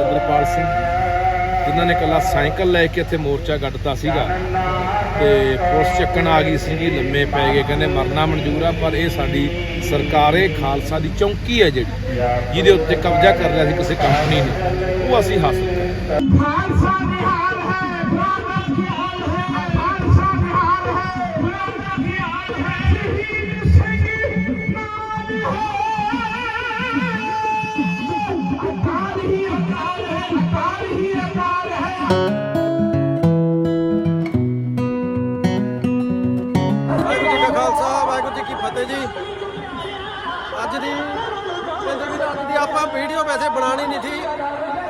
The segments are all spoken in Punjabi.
ਸਿੰਘ, ਜਿਨ੍ਹਾਂ ਨੇ ਕੱਲਾ ਸਾਈਕਲ ਲੈ ਕੇ ਇੱਥੇ ਮੋਰਚਾ ਗੱਡਤਾ ਸੀਗਾ ਤੇ ਪੁਲਿਸ ਚੱਕਣ ਆ ਗਈ ਸੀਗੀ, ਲੰਮੇ ਪੈ ਗਏ, ਕਹਿੰਦੇ ਮਰਨਾ ਮਨਜ਼ੂਰ ਆ, ਪਰ ਇਹ ਸਾਡੀ ਸਰਕਾਰੇ ਖਾਲਸਾ ਦੀ ਚੌਂਕੀ ਹੈ ਜਿਹੜੀ, ਜਿਹਦੇ ਉੱਤੇ ਕਬਜ਼ਾ ਕਰ ਲਿਆ ਸੀ ਕਿਸੇ ਕੰਪਨੀ ਨੇ, ਉਹ ਅਸੀਂ ਹਾਸਲ ਕਰ ਖਾਲਸਾ ਨਿਹਾਲ ਹੈ। ਅੱਜ ਦੀ ਕਹਿੰਦੇ ਵੀ ਦੀ ਆਪਾਂ ਵੀਡੀਓ ਵੈਸੇ ਬਣਾਣੀ ਨਹੀਂ ਸੀ,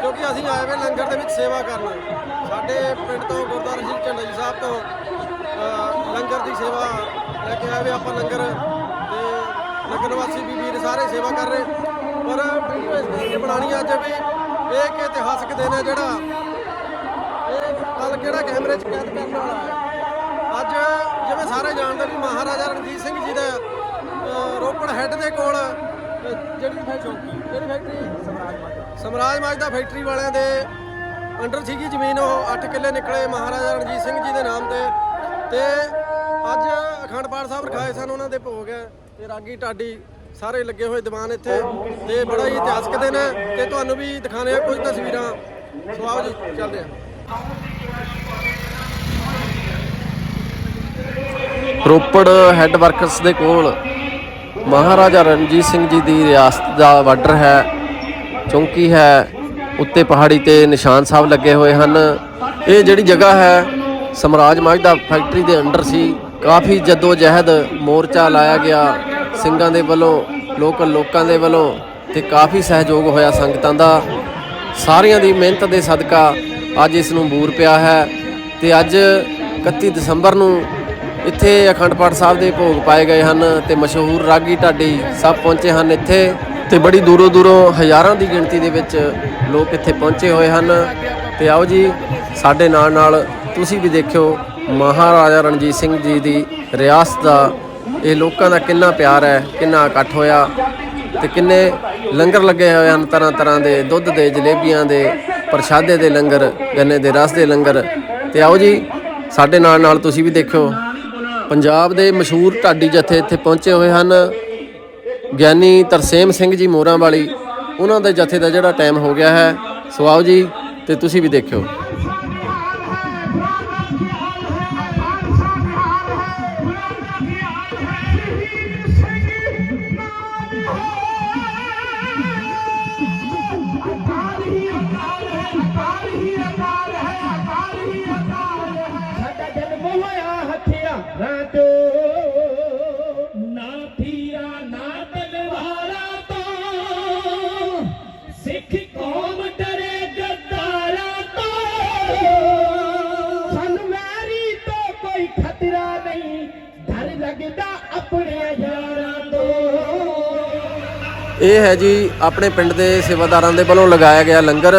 ਕਿਉਂਕਿ ਅਸੀਂ ਆਏ ਵੇ ਲੰਗਰ ਦੇ ਵਿੱਚ ਸੇਵਾ ਕਰਨ। ਸਾਡੇ ਪਿੰਡ ਤੋਂ ਗੁਰਦੁਆਰਾ ਸਿੰਘ ਝੰਡਾ ਜੀ ਸਾਹਿਬ ਤੋਂ ਲੰਗਰ ਦੀ ਸੇਵਾ ਲੈ ਕੇ ਆਏ ਵੇ ਆਪਾਂ ਲੰਗਰ ਤੇ ਲੰਗਰ ਵਾਸੀ ਵੀ ਵੀਰ ਸਾਰੇ ਸੇਵਾ ਕਰ ਰਹੇ। ਪਰ ਵੀਡੀਓ ਇਸ ਕਰਕੇ ਬਣਾਣੀ ਅੱਜ ਵੀ ਇਹ ਇੱਕ ਇਤਿਹਾਸਕ ਦਿਨ ਹੈ ਜਿਹੜਾ ਇਹ ਕੱਲ ਕਿਹੜਾ ਕੈਮਰੇ 'ਚ ਕੈਦ ਕਰਨ ਵਾਲਾ ਅੱਜ ਜਿਵੇਂ ਸਾਰੇ ਜਾਣਦੇ ਵੀ ਮਹਾਰਾਜਾ ਰਣਜੀਤ ਸਿੰਘ ਜੀ ਦਾ ਰੋਪੜ ਹੈੱਡ ਦੇ ਕੋਲ। ਜਿਹੜੀ ਫੈਕਟਰੀ ਜਿਹੜੀ ਫੈਕਟਰੀ? ਸਮਰਾਜ ਮਾਜਦਾ ਫੈਕਟਰੀ ਵਾਲਿਆਂ ਦੇ ਅੰਡਰ ਸੀਗੀ ਜ਼ਮੀਨ ਉਹ 8 ਕਿੱਲੇ ਨਿਕਲੇ ਮਹਾਰਾਜਾ ਰਣਜੀਤ ਸਿੰਘ ਜੀ ਦੇ ਨਾਮ ਤੇ। ਤੇ ਅੱਜ ਅਖੰਡ ਪਾਠ ਸਾਹਿਬ ਰਖਾਏ ਸਨ ਉਹਨਾਂ ਦੇ ਭੋਗ ਹੈ। ਤੇ ਰਾਗੀ ਢਾਡੀ ਸਾਰੇ ਲੱਗੇ ਹੋਏ ਦੀਵਾਨ ਇੱਥੇ। ਤੇ ਬੜਾ ਹੀ ਇਤਿਹਾਸਕ ਦਿਨ ਹੈ। ਤੇ ਤੁਹਾਨੂੰ ਵੀ ਦਿਖਾਣੇ ਆ ਕੁਝ ਤਸਵੀਰਾਂ। ਸੋ ਆਓ ਜੀ ਚੱਲਦੇ ਆ ਰੋਪੜ ਹੈੱਡ ਵਰਕਸ ਦੇ ਕੋਲ ਮਹਾਰਾਜਾ ਰਣਜੀਤ ਸਿੰਘ ਜੀ ਦੀ ਰਿਆਸਤ ਦਾ ਬਾਰਡਰ ਹੈ, ਚੌਂਕੀ ਹੈ, ਉੱਤੇ ਪਹਾੜੀ ਤੇ ਨਿਸ਼ਾਨ ਸਾਹਿਬ ਲੱਗੇ ਹੋਏ ਹਨ। ਇਹ ਜਿਹੜੀ ਜਗ੍ਹਾ ਹੈ ਸਮਰਾਜ ਮਾਜਦਾ ਫੈਕਟਰੀ ਦੇ ਅੰਡਰ ਸੀ। ਕਾਫੀ ਜੱਦੋ ਜਹਿਦ ਮੋਰਚਾ ਲਾਇਆ ਗਿਆ ਸਿੰਘਾਂ ਦੇ ਵੱਲੋਂ ਲੋਕਲ ਲੋਕਾਂ ਦੇ ਵੱਲੋਂ ਤੇ ਕਾਫੀ ਸਹਿਯੋਗ ਹੋਇਆ ਸੰਗਤਾਂ ਦਾ। ਸਾਰਿਆਂ ਦੀ ਮਿਹਨਤ ਦੇ ਸਦਕਾ ਅੱਜ ਇਸ ਨੂੰ ਬੂਰ ਪਿਆ ਹੈ ਤੇ ਅੱਜ 31 ਦਸੰਬਰ ਨੂੰ ਇੱਥੇ ਅਖੰਡ ਪਾਠ ਸਾਹਿਬ ਦੇ ਭੋਗ ਪਾਏ ਗਏ ਹਨ ਤੇ ਮਸ਼ਹੂਰ ਰਾਗੀ ਢਾਡੀ ਸਭ ਪਹੁੰਚੇ ਹਨ ਇੱਥੇ ਤੇ ਬੜੀ ਦੂਰੋਂ ਦੂਰੋਂ ਹਜ਼ਾਰਾਂ ਦੀ ਗਿਣਤੀ ਦੇ ਵਿੱਚ ਲੋਕ ਇੱਥੇ ਪਹੁੰਚੇ ਹੋਏ ਹਨ। ਤੇ ਆਓ ਜੀ, ਸਾਡੇ ਨਾਲ ਨਾਲ ਤੁਸੀਂ ਵੀ ਦੇਖਿਓ ਮਹਾਰਾਜਾ ਰਣਜੀਤ ਸਿੰਘ ਜੀ ਦੀ ਰਿਆਸਤ ਦਾ ਇਹ ਲੋਕਾਂ ਦਾ ਕਿੰਨਾ ਪਿਆਰ ਹੈ, ਕਿੰਨਾ ਇਕੱਠ ਹੋਇਆ ਤੇ ਕਿੰਨੇ ਲੰਗਰ ਲੱਗੇ ਹੋਏ ਹਨ ਤਰ੍ਹਾਂ ਤਰ੍ਹਾਂ ਦੇ, ਦੁੱਧ ਦੇ, ਜਲੇਬੀਆਂ ਦੇ, ਪ੍ਰਸ਼ਾਦੇ ਦੇ ਲੰਗਰ, ਗੰਨੇ ਦੇ ਰਸ ਦੇ ਲੰਗਰ। ਤੇ ਆਓ ਜੀ, ਸਾਡੇ ਨਾਲ ਨਾਲ ਤੁਸੀਂ ਵੀ ਦੇਖਿਓ ਪੰਜਾਬ ਦੇ ਮਸ਼ਹੂਰ ਢਾਡੀ ਜਥੇ ਇੱਥੇ ਪਹੁੰਚੇ ਹੋਏ ਹਨ। ਗਿਆਨੀ ਤਰਸੇਮ ਸਿੰਘ ਜੀ ਮੋਰਾਂ ਵਾਲੀ ਉਹਨਾਂ ਦੇ ਜਥੇ ਦਾ ਜਿਹੜਾ ਟਾਈਮ ਹੋ ਗਿਆ ਹੈ। ਸੋ ਆਓ ਜੀ, ਤੇ ਤੁਸੀਂ ਵੀ ਦੇਖਿਓ। ਲੱਗਦਾ ਆਪਣੇ ਯਾਰਾਂ ਤੋਂ। ਇਹ ਹੈ ਜੀ ਆਪਣੇ ਪਿੰਡ ਦੇ ਸੇਵਾਦਾਰਾਂ ਦੇ ਵੱਲੋਂ ਲਗਾਇਆ ਗਿਆ ਲੰਗਰ।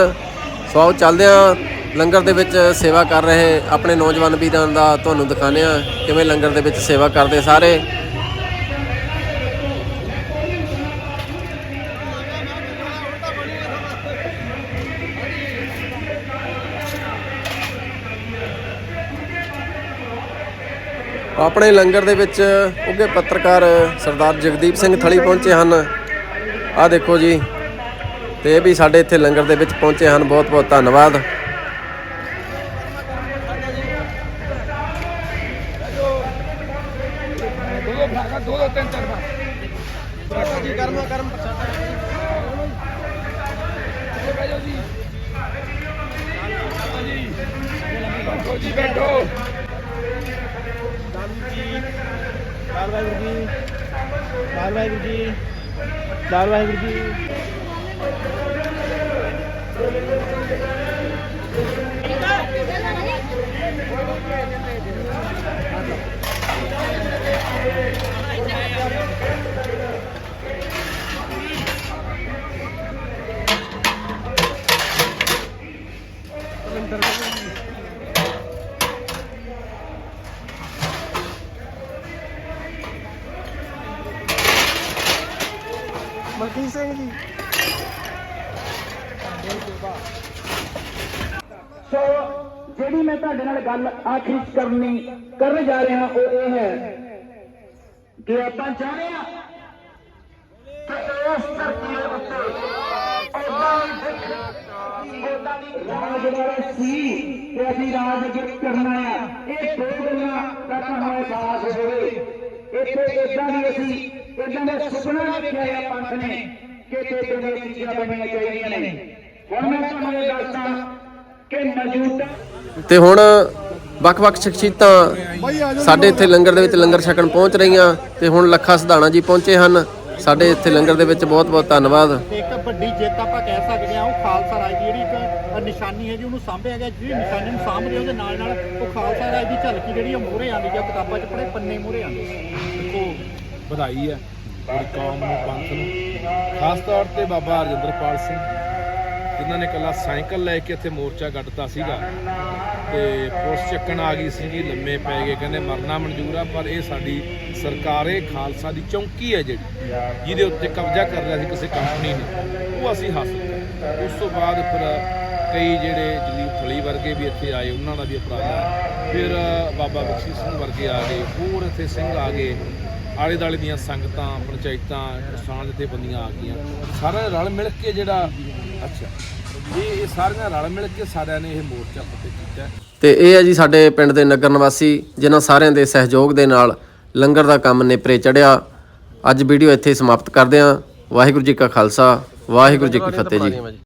ਸੋ ਆਓ ਚੱਲਦੇ ਹਾਂ। ਲੰਗਰ ਦੇ ਵਿੱਚ ਸੇਵਾ ਕਰ ਰਹੇ ਆਪਣੇ ਨੌਜਵਾਨ ਵੀਰਾਂ ਦਾ ਤੁਹਾਨੂੰ ਦਿਖਾਉਂਦੇ ਹਾਂ ਕਿਵੇਂ ਲੰਗਰ ਦੇ ਵਿੱਚ ਸੇਵਾ ਕਰਦੇ ਸਾਰੇ। ਆਪਣੇ ਲੰਗਰ ਦੇ ਵਿੱਚ ਉੱਗੇ ਪੱਤਰਕਾਰ ਸਰਦਾਰ ਜਗਦੀਪ ਸਿੰਘ ਥਲੀ ਪਹੁੰਚੇ ਹਨ। ਆਹ ਦੇਖੋ ਜੀ, ਤੇ ਇਹ ਵੀ ਸਾਡੇ ਇੱਥੇ ਲੰਗਰ ਦੇ ਵਿੱਚ ਪਹੁੰਚੇ ਹਨ। ਬਹੁਤ ਬਹੁਤ ਧੰਨਵਾਦ। ਜੀ, ਬੈਠੋ। ਲਾਲ ਵਾਹਿਗੁਰੂ ਜੀ। ਲਾਲ ਵਾਹਿਗੁਰੂ ਜੀ। ਲਾਲ ਵਾਹਿਗੁਰੂ ਜੀ। ਮਲਕੀਤ ਸਿੰਘ ਜੀ। ਸੋ ਜਿਹੜੀ ਮੈਂ ਤੁਹਾਡੇ ਨਾਲ ਗੱਲ ਆਖਰੀ ਕਰਨੀ, ਕਰਨ ਜਾ ਰਿਹਾ ਉਹ ਇਹ ਹੈ ਕਿ ਆਪਾਂ ਚਾਹੁੰਦੇ ਹਾਂ ਕਿ ਇਸ ਧਰਤੀ ਦੇ ਉੱਤੇ ਉਹਦਾ ਹੀ ਸਿੱਖ ਉਹਦਾ ਦੀ ਰਾਜ ਵਾਲਾ ਸੀ ਕਿ ਅਸੀਂ ਰਾਜ ਕਰਨਾ ਆ ਇਹ ਦੋ ਗੱਲਾਂ ਦਾ ਤੁਹਾਨੂੰ ਅਹਿਸਾਸ ਹੋਵੇ। ਇੱਥੇ ਇਦਾਂ ਦੀ ਅਸੀਂ ਇਦਾਂ ਦਾ ਸੁਪਨਾ ਵੇਖਿਆ ਆ ਪੰਥ ਨੇ ਕਿ ਇਦਾਂ ਦੀਆਂ ਚੀਜ਼ਾਂ ਬਣਨੀਆਂ ਚਾਹੀਦੀਆਂ ਨੇ। ਹੁਣ ਮੈਂ ਤੁਹਾਨੂੰ ਇਹ ਦੱਸਦਾ ਕਿ ਮੌਜੂਦਾ ਤੇ ਹੁਣ ਵੱਖ-ਵੱਖ ਸ਼ਖਸੀਅਤਾਂ ਸਾਡੇ ਇੱਥੇ ਲੰਗਰ ਦੇ ਵਿੱਚ ਲੰਗਰ ਛਕਣ ਪਹੁੰਚ ਰਹੀਆਂ ਤੇ ਹੁਣ ਲੱਖਾ ਸਧਾਣਾ ਜੀ ਪਹੁੰਚੇ ਹਨ। ਸਾਡੇ ਇੱਥੇ ਲੰਗਰ ਦੇ ਵਿੱਚ ਬਹੁਤ-ਬਹੁਤ ਧੰਨਵਾਦ। ਤੇ ਇੱਕ ਵੱਡੀ ਜਿੱਤ ਆਪਾਂ ਕਹਿ ਸਕਦੇ ਹਾਂ ਉਹ ਖਾਲਸਾ ਰਾਜ ਦੀ ਜਿਹੜੀ ਇੱਕ ਨਿਸ਼ਾਨੀ ਹੈ ਜੀ ਉਹਨੂੰ ਸਾਂਭਿਆ ਗਿਆ। ਜਿਹੜੀ ਨਿਸ਼ਾਨੀ ਨੂੰ ਸਾਂਭਦੇ ਉਹਦੇ ਨਾਲ ਨਾਲ ਉਹ ਖਾਲਸਾ ਰਾਜ ਦੀ ਝਲਕੀ ਜਿਹੜੀ ਉਹ ਮੋਹਰੇ ਆਉਂਦੀ ਜਾਂ ਕਿਤਾਬਾਂ 'ਚ ਪੜ੍ਹੇ ਪੰਨੇ ਮੋਹਰੇ ਆਉਂਦੇ ਦੇਖੋ ਵਧਾਈ ਹੈ ਪੂਰੀ ਕੌਮ ਨੂੰ, ਪੰਥ ਨੂੰ। ਖਾਸ ਤੌਰ ਤੇ ਬਾਬਾ ਰਜਿੰਦਰਪਾਲ ਸਿੰਘ, ਜਿਨ੍ਹਾਂ ਨੇ ਕੱਲਾ ਸਾਈਕਲ ਲੈ ਕੇ ਇੱਥੇ ਮੋਰਚਾ ਗੱਡਤਾ ਸੀਗਾ ਤੇ ਪੁਲਿਸ ਚੱਕਣ ਆ ਗਈ ਸੀਗੀ, ਲੰਮੇ ਪੈ ਗਏ, ਕਹਿੰਦੇ ਮਰਨਾ ਮਨਜ਼ੂਰ ਆ, ਪਰ ਇਹ ਸਾਡੀ ਸਰਕਾਰੇ ਖਾਲਸਾ ਦੀ ਚੌਂਕੀ ਹੈ ਜਿਹੜੀ, ਜਿਹਦੇ ਉੱਤੇ ਕਬਜ਼ਾ ਕਰ ਰਿਹਾ ਸੀ ਕਿਸੇ ਕੰਪਨੀ ਨੇ। ਉਹ ਅਸੀਂ ਹਾਸਲ ਕਰ ਉਸ ਤੋਂ ਬਾਅਦ ਫਿਰ ਕਈ ਜਿਹੜੇ ਜਲੀਪ ਥਲੀ ਵਰਗੇ ਵੀ ਇੱਥੇ ਆਏ, ਉਹਨਾਂ ਦਾ ਵੀ ਉਪਰਾਲਾ ਫਿਰ ਬਾਬਾ ਬਖਸ਼ੀ ਸਿੰਘ ਵਰਗੇ ਆ ਗਏ, ਹੋਰ ਇੱਥੇ ਸਿੰਘ ਆ ਗਏ। ਆਲੇ ਦਾਲੇ ਦੀਆਂ ਸੰਗਤਾਂ ਪੰਚਾਇਤਾਂ ਕਿਸਾਨ ਜਥੇਬੰਦੀਆਂ ਆ ਗਈਆਂ। ਸਾਰਿਆਂ ਨੇ ਰਲ ਮਿਲ ਕੇ ਜਿਹੜਾ ਅੱਛਾ। ਇਹ ਇਹ ਸਾਰੀਆਂ ਰਲ ਮਿਲ ਕੇ ਸਾਰਿਆਂ ਨੇ ਇਹ ਮੋਰਚਾ ਫਤਿਹ ਕੀਤਾ। ਤੇ ਇਹ ਹੈ ਜੀ ਸਾਡੇ ਪਿੰਡ ਦੇ ਨਗਰ ਨਿਵਾਸੀ ਜਿਨ੍ਹਾਂ ਸਾਰਿਆਂ ਦੇ ਸਹਿਯੋਗ ਦੇ ਨਾਲ ਲੰਗਰ ਦਾ ਕੰਮ ਨੇਪਰੇ ਚੜਿਆ। ਅੱਜ ਵੀਡੀਓ ਇੱਥੇ ਸਮਾਪਤ ਕਰਦੇ ਹਾਂ। ਵਾਹਿਗੁਰੂ ਜੀ ਕਾ ਖਾਲਸਾ ਵਾਹਿਗੁਰੂ ਜੀ ਕੀ ਫਤਿਹ ਜੀ।